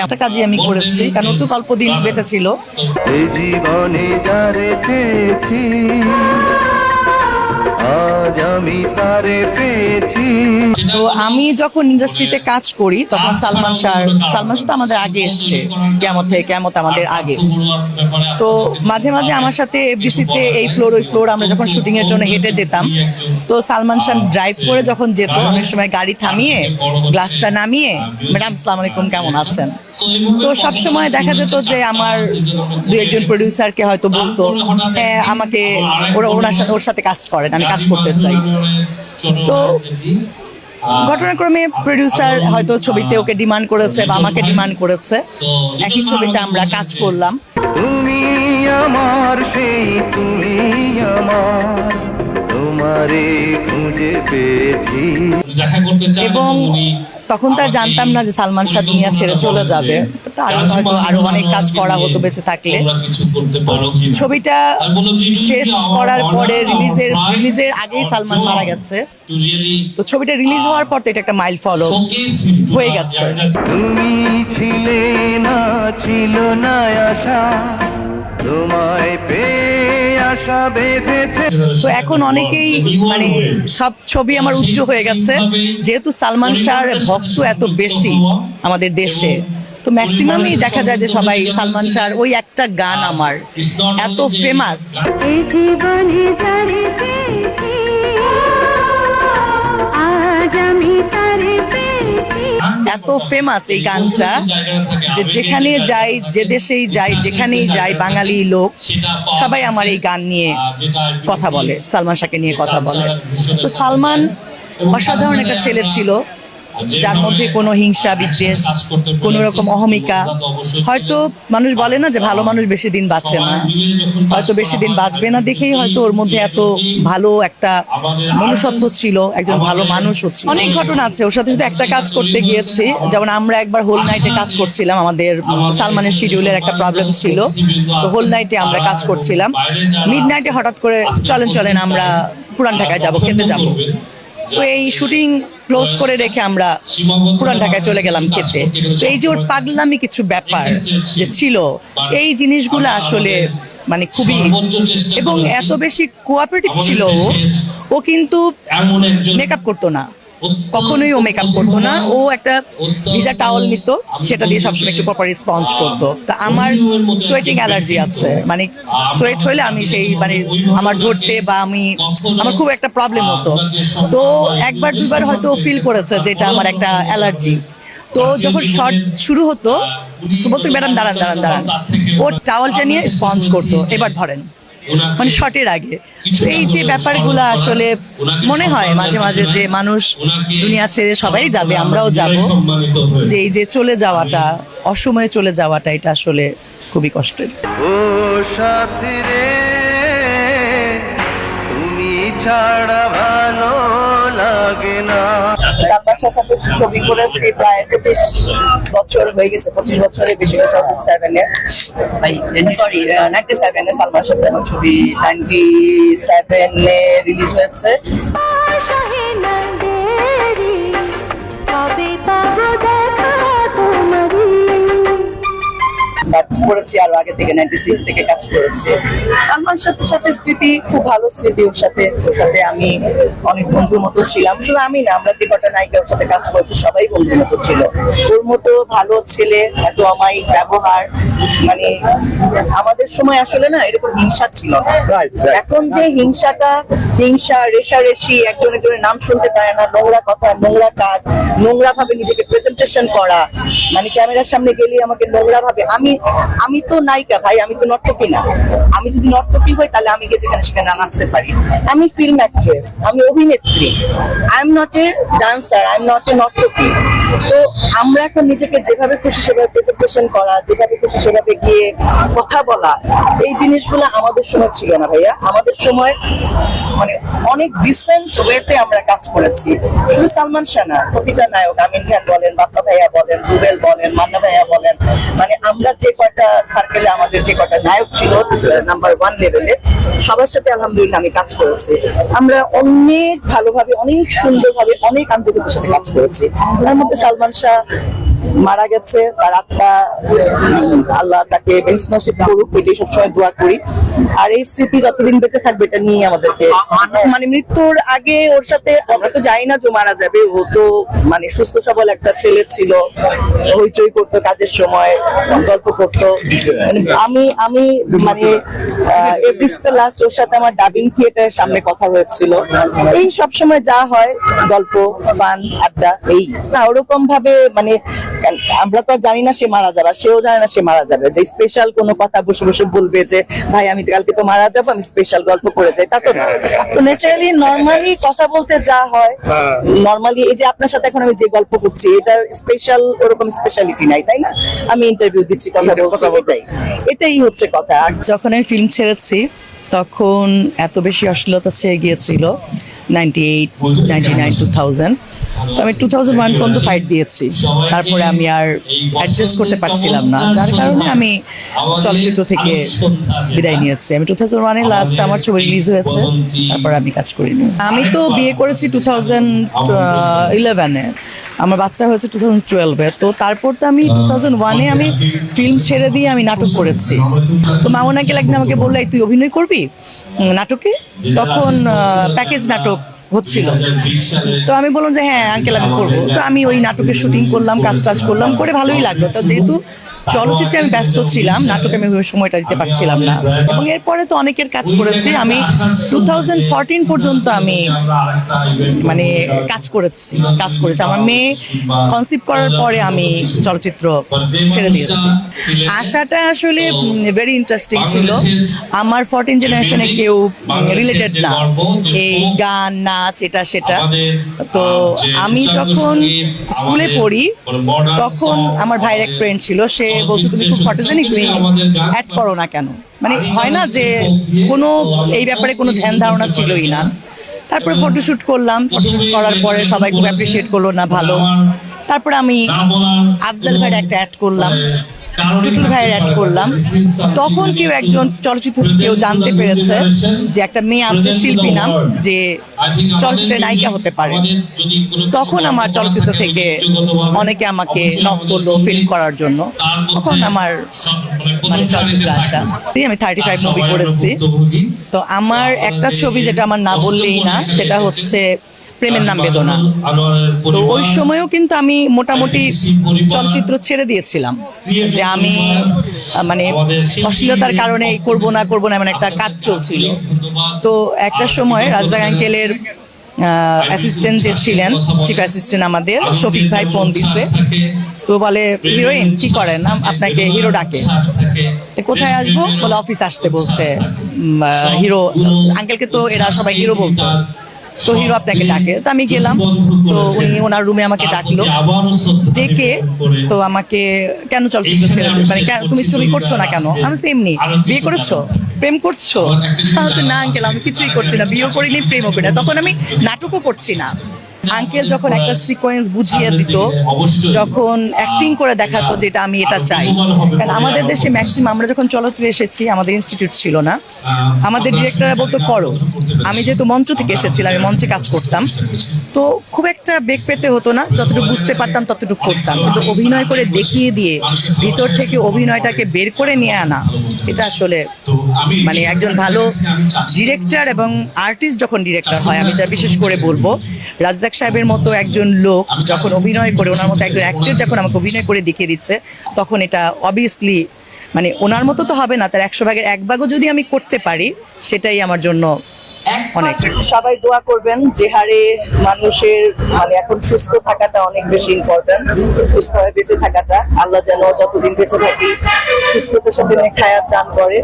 একটা কাজই আমি করেছি কারণ তো অল্প দিন বেঁচে ছিল। এই জীবনে যারে পেয়েছি তো আমি যখন ইন্ডাস্ট্রিতে কাজ করি, তখন সালমান শাহ সালমান শাহ তো আমাদের আগে এসছে কেমত থেকে কেমত আমাদের আগে। তো মাঝে মাঝে আমার সাথে এফডিসিতে এই ফ্লোর ওই ফ্লোর আমরা যখন শুটিং এর জন্য হেঁটে যেতাম, তো সালমান শাহ ড্রাইভ করে যখন যেত, অনেক সময় গাড়ি থামিয়ে গ্লাসটা নামিয়ে, ম্যাডাম, সালাম আলাইকুম, কেমন আছেন? তো সব সময় দেখা যেত যে আমার দু একজন প্রডিউসারকে হয়তো বলতো হ্যাঁ আমাকে ওরা ওনার সাথে ওর সাথে কাজ করেন, আমি কাজ করতে চাই। তো ঘটনাক্রমে প্রডিউসার হয়তো ছবিতে ওকে ডিমান্ড করেছে বা আমাকে ডিমান্ড করেছে। একই ছবিতে আমরা কাজ করলাম। তুমি আমার সেই, তুমি আমার। তোমারে খুঁজে পেয়েছি। এবং তখন তার জানতাম না যে সালমান শাহ দুনিয়া ছেড়ে চলে যাবে। আরও হয়তো আরও অনেক কাজ করা হতো বেঁচে থাকলে। তোমরা কিছু করতে পারো কি ছবিটা শেষ করার পরে রিলিজের রিলিজের আগেই সালমান মারা গেছে। তো ছবিটা রিলিজ হওয়ার পর তো এটা একটা মাইল ফলো হয়ে গেছে। তুমি ছিলে না ছিল না আশা। তো এখন অনেকেই মানে সব ছবি আমার উচ্চ হয়ে গেছে। যেহেতু সালমান শাহর ভক্ত এত বেশি আমাদের দেশে তো ম্যাক্সিমামই দেখা যায় যে সবাই সালমান শাহর ওই একটা গান আমার এত ফেমাস আজ আমি তারে এত ফেমাস এই গানটা যে যেখানে যাই, যে দেশেই যাই, যেখানেই যাই, বাঙালি লোক, সবাই আমার এই গান নিয়ে কথা বলে, সালমান শাহকে নিয়ে কথা বলে। তো সালমান অসাধারণ একটা ছেলে ছিল। যার মধ্যে কোনো হিংসা বিদ্বেষ কোনো রকম অহমিকা হয়তো মানুষ বলে না যে ভালো মানুষ বেশি দিন বাঁচে না। হয়তো বেশি দিন বাঁচবে না দেখেই হয়তো ওর মধ্যে এত ভালো একটা মনুষ্যত্ব ছিল একজন ভালো মানুষ হচ্ছে অনেক ঘটনা আছে ওর সাথে সাথে একটা কাজ করতে গিয়েছি। যেমন আমরা একবার হোল নাইটে কাজ করছিলাম আমাদের সালমানের শিডিউলের একটা প্রবলেম ছিল। তো হোল নাইটে আমরা কাজ করছিলাম। মিড নাইটে হঠাৎ করে চলেন চলেন আমরা পুরান ঢাকায় যাব খেতে যাব। তো এই শুটিং ক্লোজ করে রেখে আমরা পুরান ঢাকায় চলে গেলাম খেতে। তো এই যে ওর পাগলামি কিছু ব্যাপার যে ছিল এই জিনিসগুলো আসলে মানে খুবই এবং এত বেশি কোঅপারেটিভ ছিল ও ও কিন্তু মেকআপ করতো না। কখনোই ও মেকআপ করতো না। ও একটা ভিজা টাওয়াল নিত, সেটা দিয়ে সবসময় একটু প্রপার স্পঞ্জ করতো। তা আমার সোয়েটিং অ্যালার্জি আছে। মানে সোয়েট হলে আমি সেই মানে আমার ধরতে বা আমি, আমার খুব একটা প্রবলেম হতো। তো একবার দুইবার হয়তো ফিল করেছে যে এটা আমার একটা অ্যালার্জি তো যখন শর্ট শুরু হতো, তো বলতো, ম্যাডাম, দাঁড়ান দাঁড়ান দাঁড়ান। ও টাওয়ালটা নিয়ে স্পঞ্জ করতো। এবার ধরেন মানে শর্টের আগে। এই যে ব্যাপারগুলো আসলে মনে হয় মাঝে মাঝে যে মানুষ দুনিয়া ছেড়ে সবাই যাবে আমরাও যাব। যে এই যে চলে যাওয়াটা অসময়ে চলে যাওয়াটা এটা আসলে খুবই কষ্টের। ও সাথী রে তুমি ছাড়া ভালো লাগে না। সালমানের সাথে ছবি করেছি প্রায় পঁচিশ বছর হয়ে গেছে পঁচিশ বছরের বেশি গেছে সেভেনে সরি নাইনটি সেভেনে সালমার সাথে আমার ছবি নাইনটি সেভেনে রিলিজ হয়েছে। করেছি আরও আগে থেকে নাইনটি সিক্স থেকে কাজ করেছি। সালমান সাথে সাথে স্মৃতি খুব ভালো স্মৃতি ওর সাথে ওর সাথে আমি অনেক বন্ধুর মতো ছিলাম। শুধু আমি না আমরা যে কটা নায়িকা ওর সাথে কাজ করেছি সবাই বন্ধুর মতো ছিল। ওর মতো ভালো ছেলে এত অমায়িক ব্যবহার মানে আমাদের সময় আসলে না এরকম হিংসা ছিল না। এখন যে হিংসাটা হিংসা রেশারেশি একজন একজনের নাম শুনতে পারে না নোংরা কথা নোংরা কাজ নোংরা ভাবে নিজেকে প্রেজেন্টেশন করা মানে ক্যামেরার সামনে গেলে আমাকে নোংরা ভাবে আমি আমি তো নায়িকা ভাই, আমি তো নর্তকী না। আমি যদি নর্তকী হই, তাহলে আমি গিয়ে যেখানে সেখানে নাচতে পারি। আমি ফিল্ম অ্যাক্ট্রেস আমি অভিনেত্রী। I am not a dancer I am not a নর্তকী। তো আমরা এখন নিজেকে যেভাবে খুশি সেভাবে প্রেজেন্টেশন করা, যেভাবে খুশি সেভাবে গিয়ে কথা বলা, এই জিনিসগুলো আমাদের সময় ছিল না ভাইয়া। আমাদের সময় মানে অনেক ডিসেন্ট ওয়েতে আমরা কাজ করেছি। শুধু সালমান প্রতিটা নায়ক, আমিন খান বলেন, বাপ্পা ভাইয়া বলেন, রুবেল বলেন, মান্না ভাইয়া বলেন মানে আমরা যে কয়টা সার্কেলে আমাদের যে কয়টা নায়ক ছিল নাম্বার ওয়ান লেভেলে সবার সাথে আলহামদুলিল্লাহ আমি কাজ করেছি। আমরা অনেক ভালোভাবে, অনেক সুন্দরভাবে, অনেক আন্তরিকতার সাথে কাজ করেছি। তার মধ্যে সালমান শাহ মারা গেছে, তার আত্মা, আল্লাহ তাকে বেশ করুক, এটাই সবসময় দোয়া করি। আর এই স্মৃতি যতদিন বেঁচে থাকবে, এটা নিয়ে আমাদেরকে মানে মৃত্যুর আগে ওর সাথে, আমরা তো জানি না যে মারা যাবে। ও তো মানে সুস্থ সবল একটা ছেলে ছিল, হইচই করতো কাজের সময়, গল্প করতো। মানে আমি আমি মানে এভরিস্ট লাস্ট ওর সাথে আমার ডাবিং থিয়েটারের সামনে কথা হয়েছিল। এই সব সময় যা হয়, গল্প ফান আড্ডা, এই। না ওরকম ভাবে মানে আমরা তো আর জানি না সে মারা যাবে সেও জানে না সে মারা যাবে। যে স্পেশাল কোনো কথা বসে বসে বলবে যে ভাই আমি কালকে তো মারা যাব আমি স্পেশাল গল্প করে যাই। তা তো না। তো ন্যাচারালি নর্মালি কথা বলতে যা হয় নর্মালি এই যে আপনার সাথে এখন আমি যে গল্প করছি এটার স্পেশাল ওরকম স্পেশালিটি নাই তাই না? আমি ইন্টারভিউ দিচ্ছি কথা বলছি এটাই। এটাই হচ্ছে কথা। আর যখন আমি ফিল্ম ছেড়েছি তখন এত বেশি অশ্লীলতা ছেয়ে গিয়েছিল ninety eight ninety nine two thousand তো আমি টু থাউজেন্ড ওয়ান পর্যন্ত ফাইট দিয়েছি। তারপরে আমি আর অ্যাডজাস্ট করতে পারছিলাম না, যার কারণে আমি চলচ্চিত্র থেকে বিদায় নিয়েছি। আমি টু থাউজেন্ড ওয়ানে লাস্ট আমার ছবি রিলিজ হয়েছে, তারপর আমি কাজ করিনি। আমি তো বিয়ে করেছি টু থাউজেন্ড ইলেভেনে আমার বাচ্চা হয়েছে টু থাউজেন্ড টুয়েলভে তো তারপর তো আমি টু থাউজেন্ড ওয়ানে আমি ফিল্ম ছেড়ে দিয়ে আমি নাটক করেছি। তো মামুন আঙ্কেল একদিন আমাকে বলল তুই অভিনয় করবি? নাটকে? তখন প্যাকেজ নাটক হচ্ছিল। তো আমি বললাম যে হ্যাঁ আঙ্কেল আমি করব। তো আমি ওই নাটকের শুটিং করলাম কাজ টাজ করলাম, করে ভালোই লাগল। তো যেহেতু চলচ্চিত্রে আমি ব্যস্ত ছিলাম, নাটকে আমি সময়টা দিতে পারছিলাম না। এবং এরপরে তো অনেকের কাজ করেছি, আমি টু থাউজেন্ড ফোরটিন পর্যন্ত আমি মানে কাজ করেছি কাজ করেছি। আমার মেয়ে কনসিভ করার পরে আমি চলচ্চিত্র ছেড়ে দিয়েছি। আশাটা আসলে ভেরি ইন্টারেস্টিং ছিল। আমার ফোরটিন জেনারেশনে কেউ রিলেটেড না। এই গান, নাচ, এটা, সেটা। তো আমি যখন স্কুলে পড়ি, তখন আমার ভাইয়ের এক ফ্রেন্ড ছিল, সে বলছে তুমি খুব ফটোজেনিক তুমি অ্যাড করো না কেন? মানে হয় না যে কোনো এই ব্যাপারে কোনো ধ্যান ধারণা ছিলই না। তারপরে ফটোশুট করলাম ফটোশুট করার পরে সবাই খুব অ্যাপ্রিসিয়েট করল না ভালো। তারপরে আমি আফজাল ভাইয়ের একটা অ্যাড করলাম। টুটুল ভাইয়ের অ্যাড করলাম। তখন কেউ একজন চলচ্চিত্র কেউ জানতে পেরেছে যে একটা মেয়ে আছে শিল্পী নাম যে চলচ্চিত্রের নায়িকা হতে পারে। তখন আমার চলচ্চিত্র থেকে অনেকে আমাকে নক করল ফিল্ম করার জন্য। তখন আমার মানে চলচ্চিত্র আসা। আমি থার্টি ফাইভ মুভি করেছি। তো আমার একটা ছবি যেটা আমার না বললেই না সেটা হচ্ছে প্রেমের নাম বেদনা। তো ওই সময়ও কিন্তু আমি মোটামুটি চলচ্চিত্র ছেড়ে দিয়েছিলাম যে আমি মানে অশ্লীলতার কারণে করব না করব না, এমন একটা কাজ চলছিল। তো একটা সময় রাজদাগ আঙ্কেলের অ্যাসিস্ট্যান্ট যে ছিলেন চিফ অ্যাসিস্ট্যান্ট আমাদের, শফিক ভাই ফোন দিছে। তো বলে, হিরোইন, কি করেন? আপনাকে হিরো ডাকে। কোথায় আসব? বলে, অফিস আসতে বলছে। হিরো, আঙ্কেলকে তো এরা সবাই হিরো বলতো। তো হিরো আপনাকে ডাকে। তো আমি গেলাম। তো উনি ওনার রুমে আমাকে ডাকলো। ডেকে তো আমাকে কেন চলচ্চিত্র ছেড়ে? মানে তুমি ছবি করছ না কেন? আমি সেমনি বিয়ে করেছ? প্রেম করছ? তাহলে না আঙ্কেল আমি কিছুই করছি না বিয়েও করিনি প্রেমও করি না। তখন আমি নাটকও করছি না। আঙ্কেল যখন একটা সিকোয়েন্স বুঝিয়ে দিত যখন অ্যাক্টিং করে দেখাতো যেটা আমি এটা চাই। কারণ আমাদের দেশে ম্যাক্সিমাম আমরা যখন চলচ্চিত্রে এসেছি আমাদের ইনস্টিটিউট ছিল না। আমাদের ডিরেক্টররা বলতো করো। আমি যেহেতু মঞ্চ থেকে এসেছিলাম আমি মঞ্চে কাজ করতাম। তো খুব একটা বেগ পেতে হতো না যতটুকু বুঝতে পারতাম ততটুকু করতাম। কিন্তু অভিনয় করে দেখিয়ে দিয়ে ভিতর থেকে অভিনয়টাকে বের করে নিয়ে আনা এটা আসলে মানে একজন ভালো ডিরেক্টর এবং আর্টিস্ট যখন ডিরেক্টর হয় আমি যা বিশেষ করে বলব রাজ্জাক সাহেবের মতো একজন লোক যখন অভিনয় করে ওনার মতো একজন অ্যাক্টর যখন আমাকে অভিনয় করে দেখিয়ে দিচ্ছে তখন এটা অবভিয়াসলি মানে ওনার মতো তো হবে না তার একশো ভাগের এক ভাগও যদি আমি করতে পারি সেটাই আমার জন্য সবাই দোয়া করবেন যে হারে মানুষের মানে এখন সুস্থ থাকাটা অনেক বেশি ইম্পর্টেন্ট সুস্থ হয়ে বেঁচে থাকাটা। আল্লাহ যেন যতদিন বেঁচে থাকি সুস্থতার সাথে খায়াত দান করে।